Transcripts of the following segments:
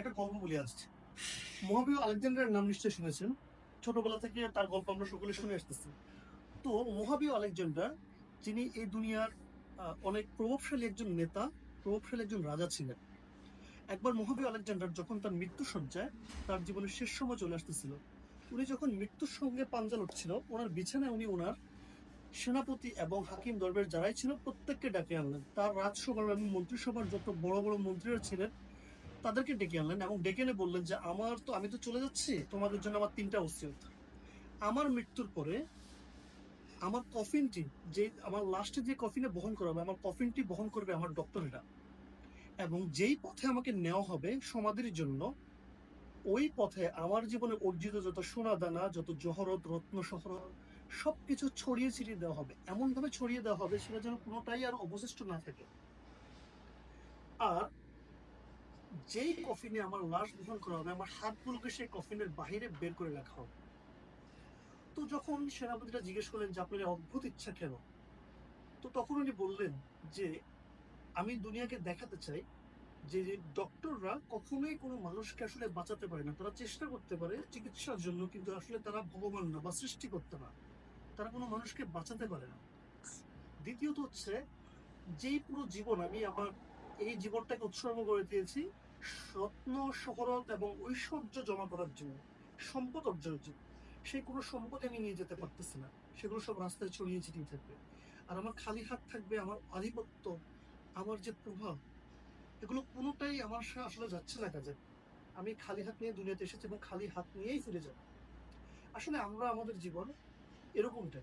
একটা গল্প বলে আসছে মহাবীর আলেকজান্ডারের নাম নিশ্চয়ই শুনেছেন? ছোটবেলা থেকে তার গল্প আমরা সকলে শুনে আসতেছি। তো মহাবীর আলেকজান্ডার, যিনি এই দুনিয়ার অনেক প্রভাবশালী একজন নেতা, প্রভাবশালী একজন রাজা ছিলেন। একবার মহাবীর আলেকজান্ডার যখন তার মৃত্যু সজ্জায় তার জীবনের শেষ সময় চলে আসতেছিল, উনি যখন মৃত্যুর সঙ্গে পাঞ্জা লড়ছিল ওনার বিছানায় উনি ওনার সেনাপতি এবং হাকিম দরবের যারাই ছিল প্রত্যেককে ডাকে আনলেন। তার রাজসভার এবং মন্ত্রিসভার যত বড় বড় মন্ত্রীরা ছিলেন তাদেরকে ডেকে আনলেন এবং ডেকে এনে বললেন যে, আমার তো, আমি তো চলে যাচ্ছি। তোমাদের জন্য আমার তিনটা ওসিয়ত। আমার মৃত্যুর পরে আমার কফিনটি, যে, আমার লাস্টে যে কফিনে বহন করা হবে, আমার কফিনটি বহন করবে আমার ডক্টরেরা। এবং যেই পথে আমাকে নেওয়া হবে সমাধির জন্য, ওই পথে আমার জীবনে অর্জিত যত সোনা দানা, যত জহরত, রত্ন শহরত সবকিছু ছড়িয়ে ছিটিয়ে দেওয়া হবে। এমনভাবে ছড়িয়ে দেওয়া হবে, সেটা যেন কোনোটাই আর অবশিষ্ট না থাকে। আর যেই কফিনে আমার লাশ বহন করা হবে, আমার হাতগুলোকে সেই কফিনের বাইরে বের করে রাখা হবে। তো যখন সেনাপতিরা জিজ্ঞেস করলেন যে, আপনার অদ্ভুত ইচ্ছা কেন? তো তখন উনি বললেন যে, আমি দুনিয়াকে দেখাতে চাই যে ডক্টররা কখনোই কোনো মানুষকে আসলে বাঁচাতে পারে না। তারা চেষ্টা করতে পারে চিকিৎসার জন্য, কিন্তু আসলে তারা ভগবান না বা সৃষ্টি করতে না। তারা কোনো মানুষকে বাঁচাতে পারে না। দ্বিতীয়ত হচ্ছে, যেই পুরো জীবন আমি আমার এই জীবনটাকে উৎসর্গ করে দিয়েছি রত্ন শহরত এবং ঐশ্বর্য জমা করার জন্য, সম্পদ অর্জনের জন্য। সেই কোনো সম্পদ আমি নিয়ে যেতে পারতেছি না। সেগুলো সব রাস্তায় ছড়িয়ে ছিটিয়ে থাকবে। আর আমার খালি হাত থাকবে, আমার আধিপত্য, আমার যে প্রভাব, এগুলো কোনোটাই আমার আসলে যাচ্ছে না কাজে। আমি খালি হাত নিয়ে দুনিয়াতে এসেছি এবং খালি হাত নিয়েই ফিরে যাব। আসলে আমরা, আমাদের জীবন এরকমটা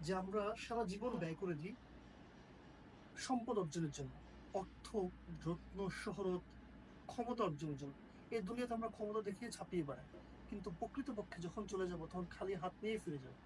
যে আমরা সারা জীবন ব্যয় করে দিই সম্পদ অর্জনের জন্য। অর্থ, যত্ন, শহরত, ক্ষমতা অর্জন এই দুনিয়াতে আমরা ক্ষমতা দেখিয়ে ছাপিয়ে বেড়াই কিন্তু প্রকৃতপক্ষে যখন চলে যাব, তখন খালি হাত নিয়ে ফিরে যাব।